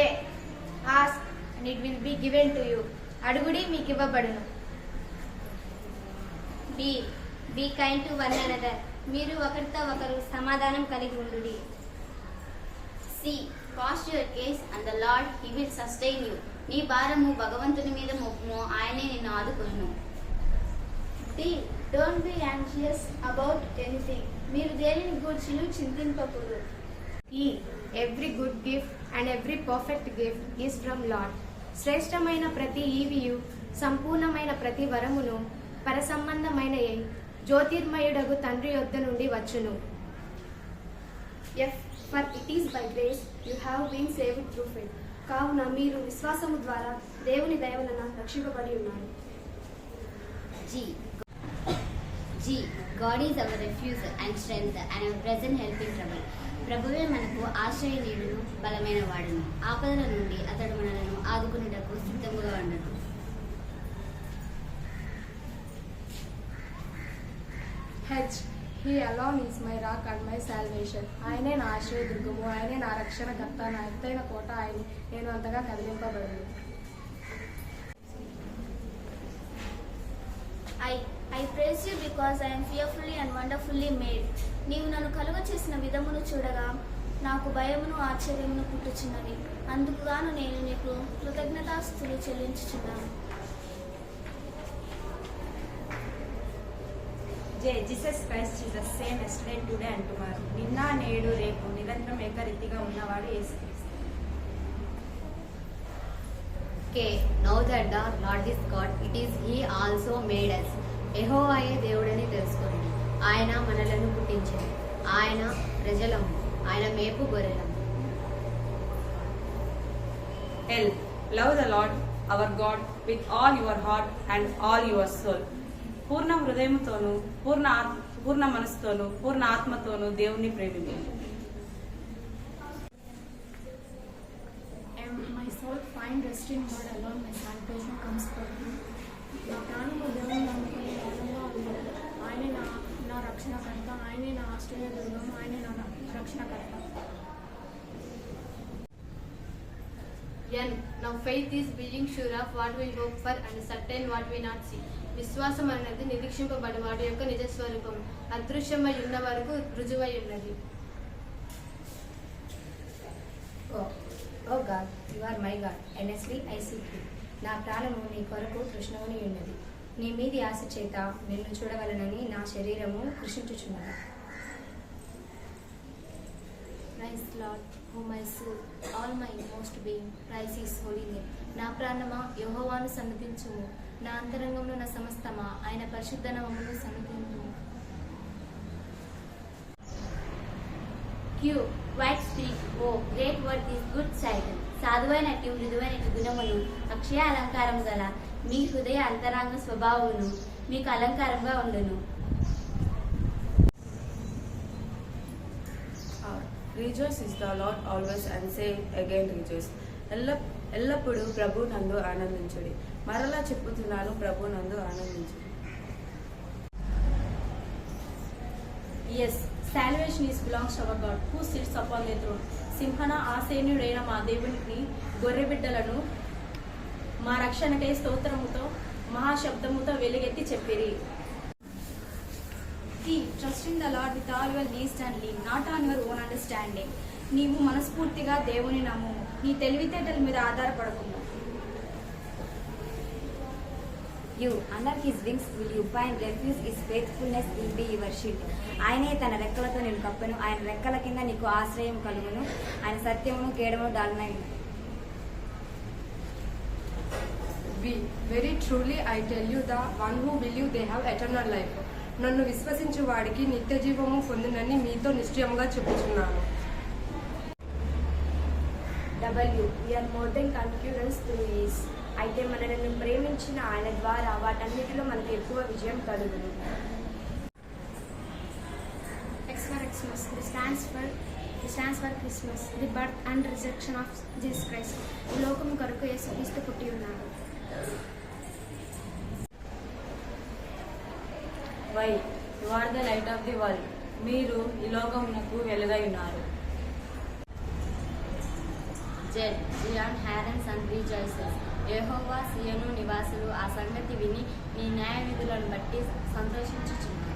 A ask and it will be given to you అడుగుడి మీకు ఇవ్వబడును B be kind to one another మీరు ఒకరితో ఒకరు సమాధానం కలిగి ఉండు C cast your cares and the Lord he will sustain you నీ భారము భగవంతుని మీద మోపము ఆయనే నిన్ను ఆదుకొను D don't be anxious about anything మీరు దేనిని గురించి చింతింపకూడదు. E every good gift and every perfect gift is from Lord శ్రేష్టమైన ప్రతి ఈవియు సంపూర్ణమైన ప్రతి వరమును పరసంబంధమైన జ్యోతిర్మయుడగు తండ్రి యొద్ద నుండి వచ్చును. F for it is by grace you have been saved through faith కావున మీరు విశ్వాసము ద్వారా దేవుని దయవలన రక్షింపబడి ఉన్నారు. G G God is our refuge and strength and our present in trouble ప్రభువే మనకు ఆశ్రయ నీడును బలమైన వాడును ఆపదల నుండి అతడు మనలను ఆదుకునేటకు సిద్ధముగా ఉండను H he alone is my rock and my salvation ఆయనే నా ఆశ్రయదుర్గము ఆయనే నా రక్షణకర్త నా ఎత్తైన కోట ఆయన నేను అంతగా కదిలింపబడింది I I praise you because I'm fearfully and wonderfully made నీవు నన్ను కలుగ చేసిన విధమును చూడగా నాకు భయమును ఆశ్చర్యమును పుట్టుచున్నది. అందుకుగాను నేను నీకు కృతజ్ఞతాస్తులు చెల్లించుచున్నాను. J Jesus Christ is the same yesterday today and tomorrow నిన్న నేడు రేపు నిరంతరం ఏకరీతిగా ఉన్నవాడు యేసుక్రీస్తు. K know that the Lord is God it is he also made us యెహోవాయే దేవుడని తెలుసుకోండి ఆయన మనలను పుట్టించాడు. ఆయన ప్రజలము ఆయన మేపు గొర్రెలము. L love the Lord our God with all your heart and all your soul పూర్ణ హృదయముతోను పూర్ణ పూర్ణ మనసుతోను పూర్ణ ఆత్మతోను దేవుణ్ణి ప్రేమించండి. And my soul find rest in God alone, my salvation comes from Him. నా ప్రాణము దేవుని నమ్ముకుని ఆనందంగా ఉంది ఆయనే నా నా రక్షణకర్త ఆయనే నా ఆశ్రయ దుర్గం ఆయనే నా రక్షణకర్త N. Now faith is being sure of what we hope for and certain what we not see. విశ్వాసం అనేది నిరీక్షింపబడి వాటి యొక్క నిజ స్వరూపం. అదృశ్యమై ఉన్న వరకు రుజువై ఉన్నది O God you are my God earnestly I seek you నా ప్రాణము నీ కొరకు కృష్ణముని ఉన్నది. నీ మీది ఆశ చేత నిన్ను చూడవలనని నా శరీరము కృషించుచున్నది. Praise Lord O my soul all my most being praise his holy name నా ప్రాణమా యెహోవాను సన్నతించుము నా అంతరంగంలో నా సమస్తమా ఆయన పరిశుద్ధ నామమును సన్నతించుము Q quiet speak O great word is good side సాధువైనటి మృదువైనటి గుణములు అక్షయ అలంకారము గల మీ హృదయ అంతరాంగ స్వభావమును మీకు అలంకారంగా ఉండును. Rejoice is the Lord always and save again rejoice ఎల్ల ఎల్లప్పుడూ ప్రభు నందు ఆనందించుడి. మరలా చెప్పుతున్నాను ప్రభు నందు ఆనందించుడి. S salvation is belongs our God who sits upon the throne సింహన ఆసేనుడైన మా దేవునికి గొర్రెబిడ్డలను మా రక్షణకై స్తోత్రముతో మహాశబ్దముతో వెలుగెత్తి చెప్పిరి. Trust in the Lord with all your least and lean not on your own understanding నీవు మనస్ఫూర్తిగా దేవుని నమ్ము. నీ తెలివితేటల మీద ఆధారపడకుండా U under his wings will you find refuge his faithfulness will be your shield ఆయనే తన రెక్కలతో నేను కప్పను. ఆయన రెక్కల కింద నీకు ఆశ్రయం కలుగును. ఆయన సత్యమును కేడమును దాల్నై V very truly I tell you the one who believe they have eternal life నన్ను విశ్వసించు వాడికి నిత్య జీవము పొందినని మీతో నిశ్చయంగా చెప్పుచున్నాను. W we are more than conquerors to is అయితే మనల్ని ప్రేమించిన ఆయన ద్వారా వాటన్నిటిలో మనకు ఎక్కువ విజయం కలుగును. X for Xmas. This stands for this stands for Christmas, the birth and resurrection of Jesus Christ. ఈ లోకం కొరకు యేసుక్రీస్తు పుట్టి ఉన్నాడు. Y you are the light of the world మీరు ఈ లోకమునకు వెలుగై ఉన్నారు. జెడ్ జియాన్ హ్యారన్ సన్ రీజాయిసెస్ యెహోవా సియను నివాసులు ఆ సంగతి విని నీ న్యాయ విధులను బట్టి సంతోషించుచున్నారు